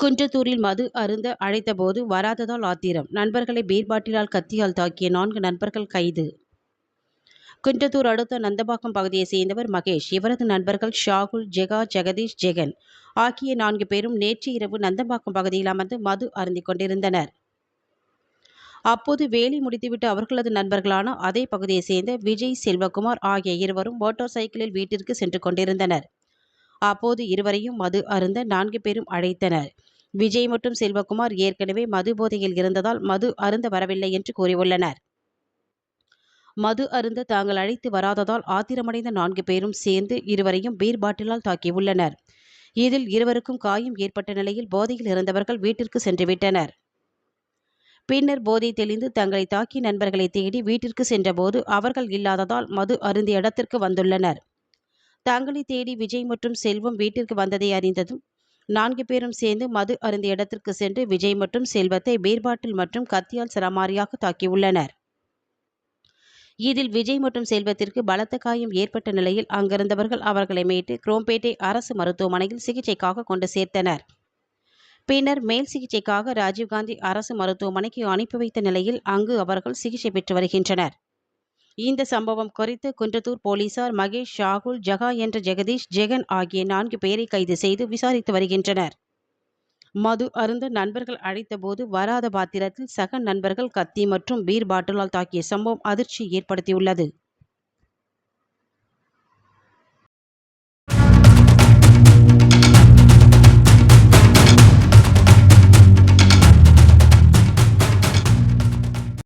குன்றத்தூரில் மது அருந்த அழைத்தபோது வராததால் ஆத்திரம். நண்பர்களை பீர் பாட்டிலால் கத்தியால் தாக்கிய நான்கு நண்பர்கள் கைது. குன்றத்தூர் அடுத்த நந்தபாக்கம் பகுதியைச் சேர்ந்தவர் மகேஷ். இவரது நண்பர்கள் ஷாகுல் ஜெகா ஜெகதீஷ் ஜெகன் ஆகிய நான்கு பேரும் நேற்று இரவு நந்தம்பாக்கம் பகுதியில் அமர்ந்து மது அருந்திக் கொண்டிருந்தனர். அப்போது வேலை முடித்துவிட்டு அவர்களது நண்பர்களான அதே பகுதியைச் சேர்ந்த விஜய் செல்வகுமார் ஆகிய இருவரும் மோட்டார் சைக்கிளில் வீட்டிற்கு சென்று கொண்டிருந்தனர். அப்போது இருவரையும் மது அருந்த நான்கு பேரும் அழைத்தனர். விஜய் மற்றும் செல்வகுமார் ஏற்கனவே மது போதையில் இருந்ததால் மது அருந்த வரவில்லை என்று கூறியுள்ளனர். மது அருந்த தாங்கள் அழைத்து வராததால் ஆத்திரமடைந்த நான்கு பேரும் சேர்ந்து இருவரையும் பீர் பாட்டிலால் தாக்கியுள்ளனர். இதில் இருவருக்கும் காயம் ஏற்பட்ட நிலையில் போதையில் இருந்தவர்கள் வீட்டிற்கு சென்றுவிட்டனர். பின்னர் போதை தெளிந்து தங்களை தாக்கிய நண்பர்களை தேடி வீட்டிற்கு சென்றபோது அவர்கள் இல்லாததால் மது அருந்திய இடத்திற்கு வந்துள்ளனர். தங்களை தேடி விஜய் மற்றும் செல்வம் வீட்டிற்கு வந்ததை அறிந்ததும் நான்கு பேரும் சேர்ந்து மது அருந்த இடத்திற்கு சென்று விஜய் மற்றும் செல்வத்தை பீர்பாட்டில் மற்றும் கத்தியால் சரமாரியாக தாக்கியுள்ளனர். இதில் விஜய் மற்றும் செல்வத்திற்கு பலத்த காயம் ஏற்பட்ட நிலையில் அங்கிருந்தவர்கள் அவர்களை மீட்டு குரோம்பேட்டை அரசு மருத்துவமனையில் சிகிச்சைக்காக கொண்டு சேர்த்தனர். பின்னர் மேல் சிகிச்சைக்காக ராஜீவ்காந்தி அரசு மருத்துவமனைக்கு அனுப்பி வைத்த நிலையில் அங்கு அவர்கள் சிகிச்சை பெற்று வருகின்றனர். இந்த சம்பவம் குறித்து குன்றத்தூர் போலீசார் மகேஷ் ஷாகுல் ஜகா என்ற ஜெகதீஷ் ஜெகன் ஆகிய நான்கு பேரை கைது செய்து விசாரித்து வருகின்றனர். மது அருந்த நண்பர்கள் அழைத்தபோது வராத பாத்திரத்தில் சக நண்பர்கள் கத்தி மற்றும் பீர் பாட்டிலால் தாக்கிய சம்பவம் அதிர்ச்சி ஏற்படுத்தியுள்ளது.